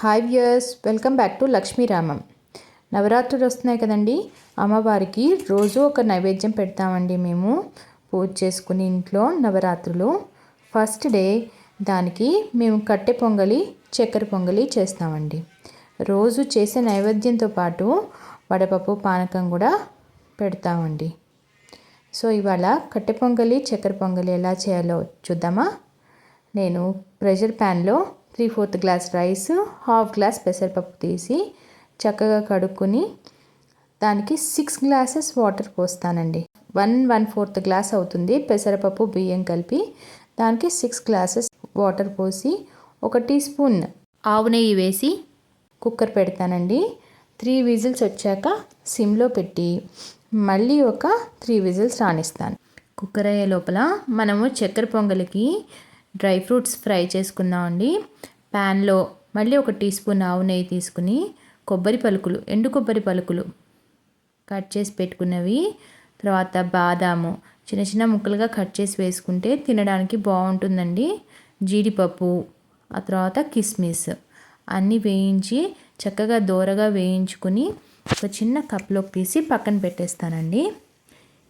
Hi viewers welcome back to Lakshmiramam నవరాత్రులు వస్తున్నాయి కదండి. అమ్మవారికి రోజు ఒక నైవేద్యం పెడతామండి మేము. పూజ చేసుకుని ఇంట్లో నవరాత్రులు. ఫస్ట్ డే దానికి మేము కట్టె పొంగలి చక్కెర పొంగలి చేస్తామండి. రోజు చేసే నైవేద్యంతో పాటు వడపప్పు పానకం కూడా పెడతామండి. సో ఇవాళ కట్టె పొంగలి చక్కెర పొంగలి ఎలా చేయాలో చూద్దామా? నేను ప్రెషర్ ప్యాన్లో three fourth glass rice half glass పెసరపప్పు తీసి చక్కగా కడుక్కొని దానికి సిక్స్ గ్లాసెస్ వాటర్ పోస్తానండి. వన్ వన్ ఫోర్త్ గ్లాస్ అవుతుంది పెసరపప్పు బియ్యం కలిపి దానికి సిక్స్ గ్లాసెస్ వాటర్ పోసి ఒక టీ స్పూన్ ఆవు నెయ్యి వేసి కుక్కర్ పెడతానండి. త్రీ విజిల్స్ వచ్చాక సిమ్లో పెట్టి మళ్ళీ ఒక త్రీ విజిల్స్ రాణిస్తాను. కుక్కర్ అయ్యే లోపల మనము చక్కెర పొంగలికి డ్రై ఫ్రూట్స్ ఫ్రై చేసుకుందామండి ప్యాన్లో మళ్ళీ ఒక టీ స్పూన్ ఆవు నెయ్యి తీసుకుని కొబ్బరి పలుకులు ఎండు కొబ్బరి పలుకులు కట్ చేసి పెట్టుకున్నవి. తర్వాత బాదాము చిన్న చిన్న ముక్కలుగా కట్ చేసి వేసుకుంటే తినడానికి బాగుంటుందండి. జీడిపప్పు ఆ తర్వాత కిస్మిస్ అన్నీ వేయించి చక్కగా దోరగా వేయించుకుని ఒక చిన్న కప్లోకి తీసి పక్కన పెట్టేస్తానండి.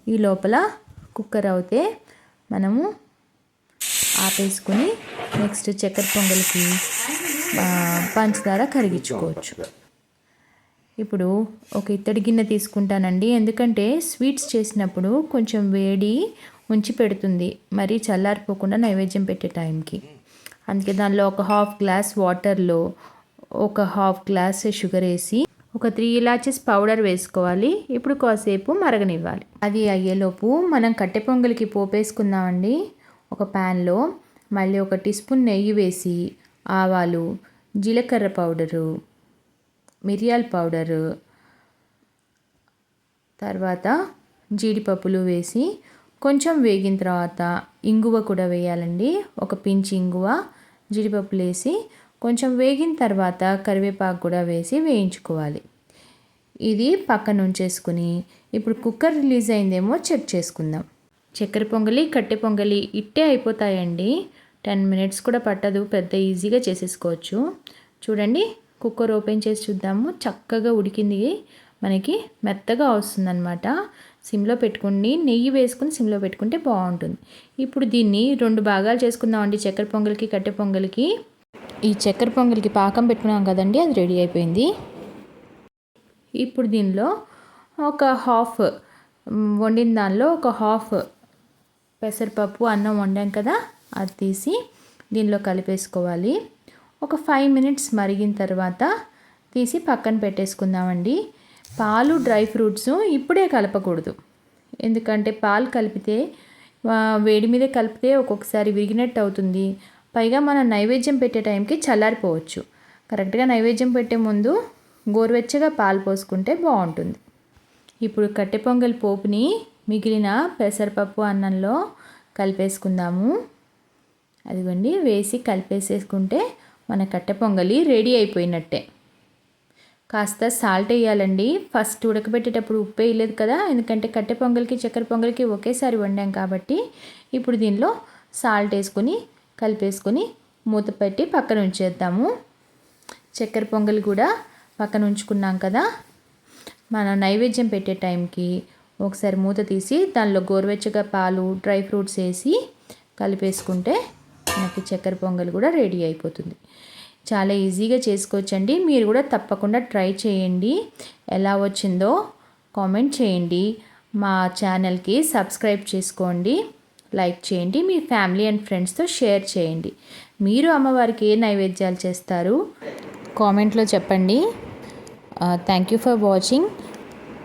ఈ లోపల కుక్కర్ అవుతే మనము ఆపేసుకుని నెక్స్ట్ చక్కెర పొంగల్కి పంచదార కరిగించుకోవచ్చు. ఇప్పుడు ఒక ఇత్తడి గిన్నె తీసుకుంటానండి. ఎందుకంటే స్వీట్స్ చేసినప్పుడు కొంచెం వేడి ఉంచి పెడుతుంది. మరీ చల్లారిపోకుండా నైవేద్యం పెట్టే టైంకి. అందుకే దానిలో ఒక హాఫ్ గ్లాస్ వాటర్లో ఒక హాఫ్ గ్లాస్ షుగర్ వేసి ఒక త్రీ ఇలాచెస్ పౌడర్ వేసుకోవాలి. ఇప్పుడు కాసేపు మరగనివ్వాలి. అది అయ్యేలోపు మనం కట్టె పొంగలికి పోపేసుకుందామండి. ఒక ప్యాన్లో మళ్ళీ ఒక టీ స్పూన్ నెయ్యి వేసి ఆవాలు జీలకర్ర పౌడరు మిరియాల పౌడరు తర్వాత జీడిపప్పులు వేసి కొంచెం వేగిన తర్వాత ఇంగువ కూడా వేయాలండి. ఒక పించి ఇంగువ జీడిపప్పులు వేసి కొంచెం వేగిన తర్వాత కరివేపాకు కూడా వేసి వేయించుకోవాలి. ఇది పక్కన ఉంచేసుకుని ఇప్పుడు కుక్కర్ రిలీజ్ అయిందేమో చెక్ చేసుకుందాం. చక్కెర పొంగలి కట్టె పొంగలి ఇట్టే అయిపోతాయండి. టెన్ మినిట్స్ కూడా పట్టదు పెద్ద ఈజీగా చేసేసుకోవచ్చు. చూడండి కుక్కర్ ఓపెన్ చేసి చూద్దాము. చక్కగా ఉడికింది. మనకి మెత్తగా వస్తుందన్నమాట. సిమ్లో పెట్టుకుని నెయ్యి వేసుకుని సిమ్లో పెట్టుకుంటే బాగుంటుంది. ఇప్పుడు దీన్ని రెండు భాగాలు చేసుకుందామండి చక్కెర పొంగలికి కట్టె పొంగలికి. ఈ చక్కెర పొంగలికి పాకం పెట్టుకున్నాం కదండి అది రెడీ అయిపోయింది. ఇప్పుడు దీనిలో ఒక హాఫ్ వండిన దానిలో ఒక హాఫ్ పెసరపప్పు అన్నం వండాం కదా అది తీసి దీనిలో కలిపేసుకోవాలి. ఒక ఫైవ్ మినిట్స్ మరిగిన తర్వాత తీసి పక్కన పెట్టేసుకుందామండి. పాలు డ్రై ఫ్రూట్స్ ఇప్పుడే కలపకూడదు. ఎందుకంటే పాలు కలిపితే వేడి మీద కలిపితే ఒక్కొక్కసారి విరిగినట్టు అవుతుంది. పైగా మనం నైవేద్యం పెట్టే టైంకి చల్లారిపోవచ్చు. కరెక్ట్గా నైవేద్యం పెట్టే ముందు గోరువెచ్చగా పాలు పోసుకుంటే బాగుంటుంది. ఇప్పుడు కట్టె పొంగల్ పోపుని మిగిలిన పెసరపప్పు అన్నంలో కలిపేసుకుందాము. అదిగోండి వేసి కలిపేసేసుకుంటే మన కట్టె పొంగలి రెడీ అయిపోయినట్టే. కాస్త సాల్ట్ వేయాలండి. ఫస్ట్ ఉడకబెట్టేటప్పుడు ఉప్పు వేయలేదు కదా ఎందుకంటే కట్టె పొంగల్కి చక్కెర పొంగల్కి ఒకేసారి వండాం కాబట్టి ఇప్పుడు దీనిలో సాల్ట్ వేసుకొని కలిపేసుకొని మూత పెట్టి పక్కన ఉంచేద్దాము. చక్కెర పొంగల్ కూడా పక్కన ఉంచుకున్నాం కదా. మనం నైవేద్యం పెట్టే టైంకి ఒకసారి మూత తీసి దానిలో గోరువెచ్చగా పాలు డ్రై ఫ్రూట్స్ వేసి కలిపేసుకుంటే మనకి చక్కెర పొంగల్ కూడా రెడీ అయిపోతుంది. చాలా ఈజీగా చేసుకోవచ్చండి. మీరు కూడా తప్పకుండా ట్రై చేయండి. ఎలా వచ్చిందో కామెంట్ చేయండి. మా ఛానల్కి సబ్స్క్రైబ్ చేసుకోండి. లైక్ చేయండి. మీ ఫ్యామిలీ అండ్ ఫ్రెండ్స్తో షేర్ చేయండి. మీరు అమ్మవారికి ఏ నైవేద్యాలు చేస్తారు? కామెంట్లో చెప్పండి. Thank you for watching.